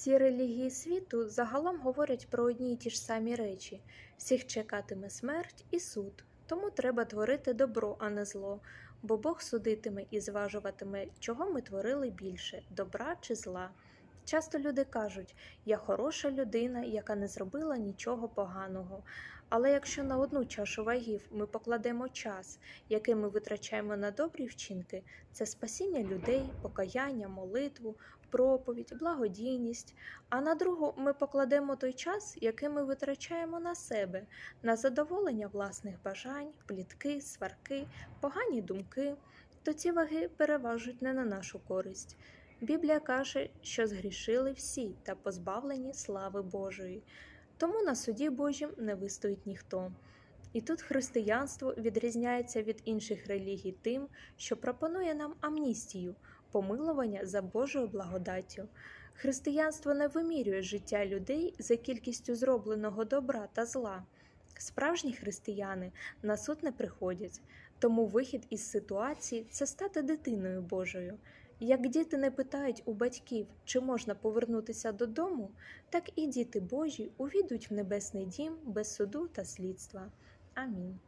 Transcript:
Всі релігії світу загалом говорять про одні й ті ж самі речі: всіх чекатиме смерть і суд, тому треба творити добро, а не зло, бо Бог судитиме і зважуватиме, чого ми творили більше добра чи зла. Часто люди кажуть, я хороша людина, яка не зробила нічого поганого. Але якщо на одну чашу вагів ми покладемо час, який ми витрачаємо на добрі вчинки, це спасіння людей, покаяння, молитву, проповідь, благодійність. А на другу ми покладемо той час, який ми витрачаємо на себе, на задоволення власних бажань, плітки, сварки, погані думки, то ці ваги переважуть не на нашу користь. Біблія каже, що згрішили всі та позбавлені слави Божої, тому на суді Божім не вистоїть ніхто. І тут християнство відрізняється від інших релігій тим, що пропонує нам амністію, помилування за Божою благодаттю. Християнство не вимірює життя людей за кількістю зробленого добра та зла. Справжні християни на суд не приходять, тому вихід із ситуації це стати дитиною Божою. Як діти не питають у батьків, чи можна повернутися додому, так і діти Божі увійдуть в небесний дім без суду та слідства. Амінь.